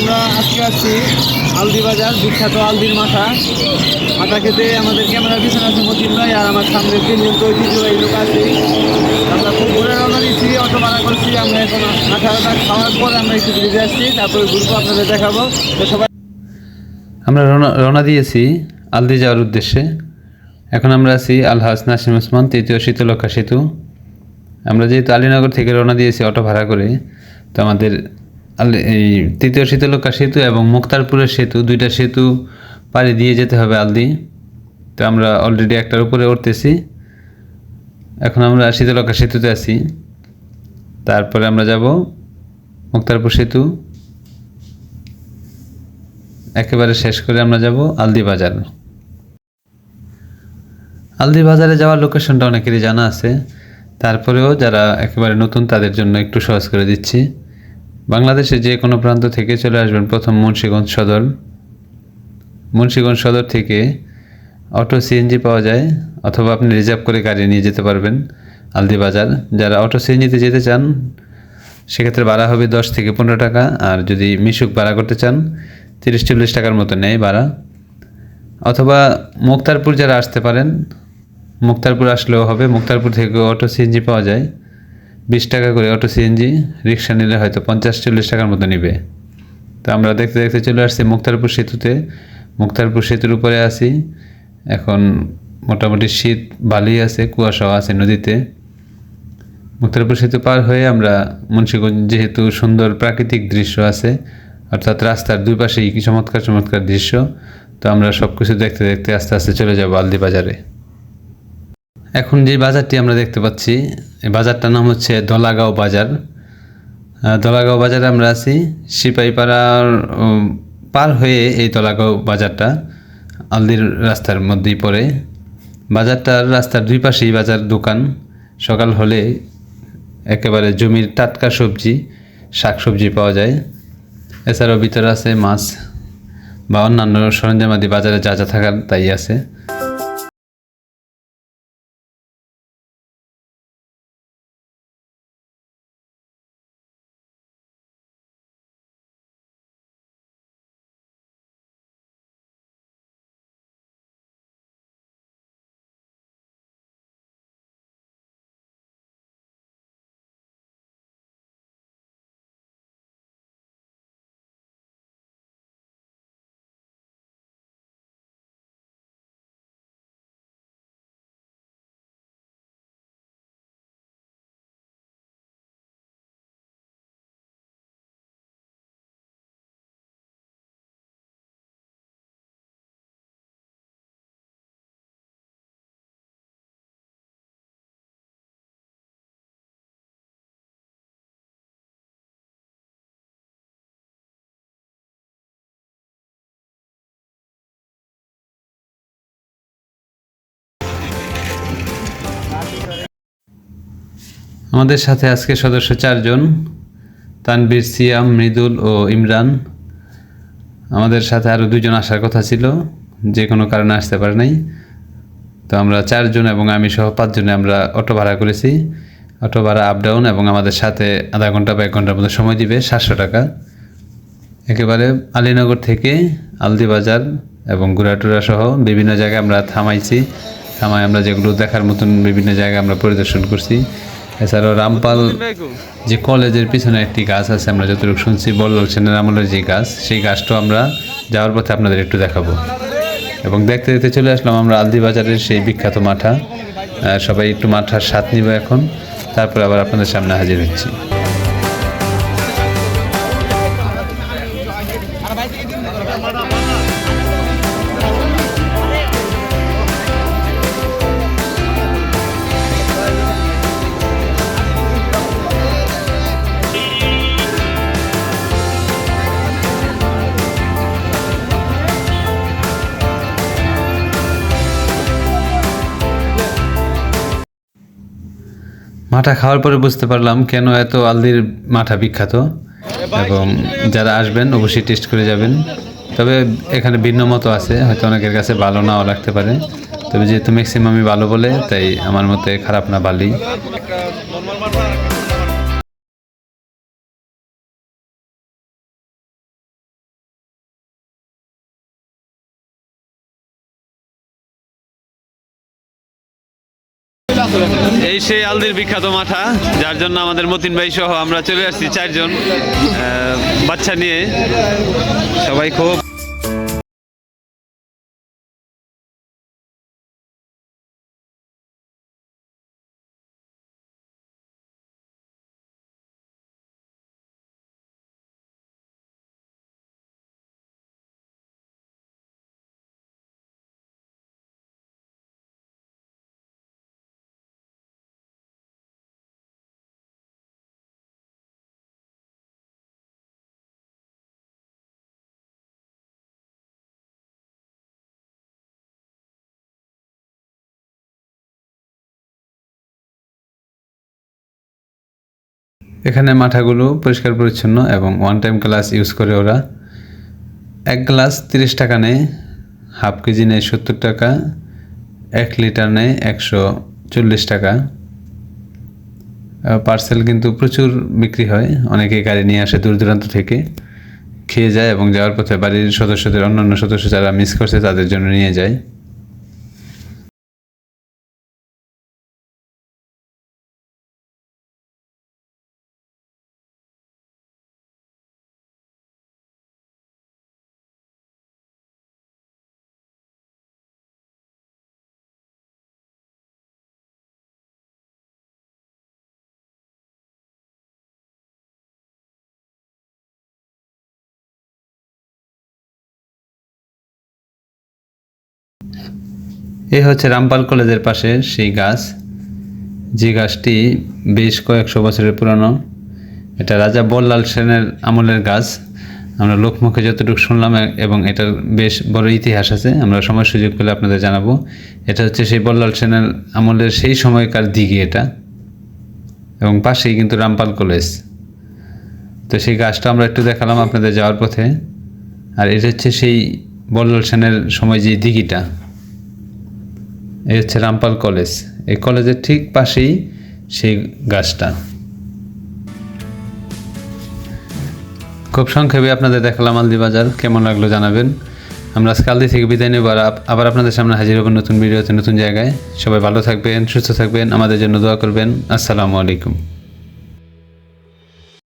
আমরা আজকে আছি আলদি বাজার, বিখ্যাত আলদির মাথা মাথা খেতে আমাদের ক্যামেরার পিছনে আছে মতিন ভাই আর আমার সামনে তিনজন তো ঐতিহ্যবাহী লোক আছে। আমরা খুব ঘুরে রওনা দিচ্ছি অটো ভাড়া করছি। আমরা এখন মাথাটা খাওয়ার পর আমরা একটু ঘুরে আসছি, তারপরে ঘুরবো, আপনাদের দেখাবো। তো সবাই আমরা রওনা দিয়েছি আলদি যাওয়ার উদ্দেশ্যে। এখন আমরা আছি আলহাজ নাসিম ওসমান, তৃতীয় শীতলক্ষা সেতু। আমরা যেহেতু আলীনগর থেকে রওনা দিয়েছি অটো ভাড়া করে, তো আমাদের এই তৃতীয় শীতলক্ষা সেতু এবং মুক্তারপুরের সেতু, দুইটা সেতু পাড়ি দিয়ে যেতে হবে আলদি। তো আমরা অলরেডি একটার উপরে উঠতেছি। এখন আমরা শীতলক্ষা সেতুতে আছি। তারপরে আমরা যাব মুক্তারপুর সেতু। একেবারে শেষ করে আমরা যাব আলদি বাজার। আলদি বাজারে যাওয়ার লোকেশনটা অনেকেরই জানা আছে। তারপরেও যারা একেবারে নতুন তাদের জন্য একটু সহজ করে দিচ্ছি। বাংলাদেশে যে কোনো প্রান্ত থেকে চলে আসবেন প্রথম মুন্সীগঞ্জ সদর। মুন্সীগঞ্জ সদর থেকে অটো সিএনজি পাওয়া যায়, অথবা আপনি রিজার্ভ করে গাড়ি নিয়ে যেতে পারবেন আলদি বাজার। যারা অটো সিএনজিতে যেতে চান, সেক্ষেত্রে ভাড়া হবে দশ থেকে পনেরো টাকা, আর যদি মিশুক ভাড়া করতে চান, তিরিশ চল্লিশ টাকার মতো নেয় ভাড়া। অথবা মুক্তারপুর যারা আসতে পারেন, মুক্তারপুর আসলেও হবে, মুক্তারপুর থেকে অটো সিএনজি পাওয়া যায়। বিশ টাকা করে অটো সিএনজি রিক্সা নিলে হয়তো পঞ্চাশ, চল্লিশ টাকার মতো নেবে। তো আমরা দেখতে দেখতে চলে আসছি মুক্তারপুর সেতুতে। মুক্তারপুর সেতুর উপরে আছি। এখন মোটামুটি শীত ভালোই আছে, কুয়াশাও আছে নদীতে। মুক্তারপুর সেতু পার হয়ে আমরা মুন্সীগঞ্জ যেহেতু সুন্দর প্রাকৃতিক দৃশ্য আছে, অর্থাৎ রাস্তার দুই পাশেই কি চমৎকার চমৎকার দৃশ্য, তো আমরা সব কিছু দেখতে দেখতে আস্তে আস্তে চলে যাব আলদি বাজারে এখন যে বাজারটি আমরা দেখতে পাচ্ছি, এই বাজারটার নাম হচ্ছে দলাগাঁও বাজার। দলাগাঁও বাজারে আমরা আছি। সিপাহীপাড়ার পার হয়ে এই দলাগাঁও বাজারটা আলদির রাস্তার মধ্যেই পড়ে। বাজারটার রাস্তার দুই পাশেই বাজার দোকান। সকাল হলে একেবারে জমির টাটকা সবজি শাক সবজি পাওয়া যায়। এছাড়াও ভিতরে আছে মাছ বা অন্যান্য সরঞ্জামাদি বাজারে যা যা থাকার তাই আছে। আমাদের সাথে আজকে সদস্য চারজন তানবীর সিয়াম, মৃদুল ও ইমরান। আমাদের সাথে আরও দুজন আসার কথা ছিল, যে কোনো কারণে আসতে পারে নাই। তো আমরা চারজন এবং আমি সহ পাঁচজনে আমরা অটো ভাড়া করেছি। অটো ভাড়া আপ ডাউন এবং আমাদের সাথে আধা ঘণ্টা বা এক ঘণ্টার মতো সময় দিবে, সাতশো টাকা। একেবারে আলীনগর থেকে আলদি বাজার এবং গুড়াটুরা সহ বিভিন্ন জায়গায় আমরা থামাইছি। থামাই আমরা যেগুলো দেখার মতন বিভিন্ন জায়গায় আমরা পরিদর্শন করছি। এছাড়াও রামপাল যে কলেজের পিছনে একটি গাছ আছে আমরা যতটুকু শুনছি বল্লভ সেনের আমলের যে গাছ সেই গাছটাও আমরা যাওয়ার পথে আপনাদের একটু দেখাবো। এবং দেখতে দেখতে চলে আসলাম আমরা আলদি বাজারের সেই বিখ্যাত মাঠা। সবাই একটু মাঠার স্বাদ নিব এখন। তারপর আবার আপনাদের সামনে হাজির হচ্ছি। মাঠা খাওয়ার পরে বুঝতে পারলাম কেন এত আলদির মাঠা বিখ্যাত। এবং যারা আসবেন অবশ্যই টেস্ট করে যাবেন। তবে এখানে ভিন্ন মতো আছে, হয়তো অনেকের কাছে ভালো নাও লাগতে পারে। তবে যেহেতু ম্যাক্সিমামই ভালো বলে, তাই আমার মতে খারাপ না ভালোই। এই সেই আলদির বিখ্যাত মাঠা, যার জন্য আমাদের মতিন ভাই সহ আমরা চলে আসছি চারজন বাচ্চা নিয়ে। সবাই খুব এখানে মাঠাগুলো পরিষ্কার পরিচ্ছন্ন এবং ওয়ান টাইম গ্লাস ইউজ করে ওরা। এক গ্লাস তিরিশ টাকা নেয় হাফ কেজি নেয় সত্তর টাকা, এক লিটার নেয় একশো চল্লিশ টাকা। পার্সেল কিন্তু প্রচুর বিক্রি হয় অনেকে গাড়ি নিয়ে আসে দূর দূরান্ত থেকে। খেয়ে যায় এবং যাওয়ার পথে বাড়ির সদস্যদের, অন্যান্য সদস্য যারা মিস করছে তাদের জন্য নিয়ে যায়। এই হচ্ছে রামপাল কলেজের পাশে সেই গাছ। যে গাছটি বেশ কয়েকশো বছরের পুরনো। এটা রাজা বল্লাল সেনের আমলের গাছ। আমরা লোকমুখে যতটুকু শুনলাম এবং এটার বেশ বড় ইতিহাস আছে, আমরা সময় সুযোগ পেলে আপনাদের জানাব। এটা হচ্ছে সেই বল্লাল সেনের আমলের সেই সময়কার দিঘি এটা, এবং পাশেই কিন্তু রামপাল কলেজ। তো সেই গাছটা আমরা একটু দেখালাম আপনাদের যাওয়ার পথে। আর এটা হচ্ছে সেই বল্লাল সেনের সময় যে দিঘিটা। এই হচ্ছে রামপাল কলেজ। এই কলেজের ঠিক পাশেই সেই গাছটা। খুব সংক্ষেপে আপনাদের দেখালাম আলদি বাজার কেমন লাগল জানাবেন। আমরা আজকে আলদি থেকে বিদায় নেব আবার আপনাদের সামনে হাজির হবেন নতুন ভিডিওতে, নতুন জায়গায়। সবাই ভালো থাকবেন, সুস্থ থাকবেন, আমাদের জন্য দোয়া করবেন। আসসালামু আলাইকুম।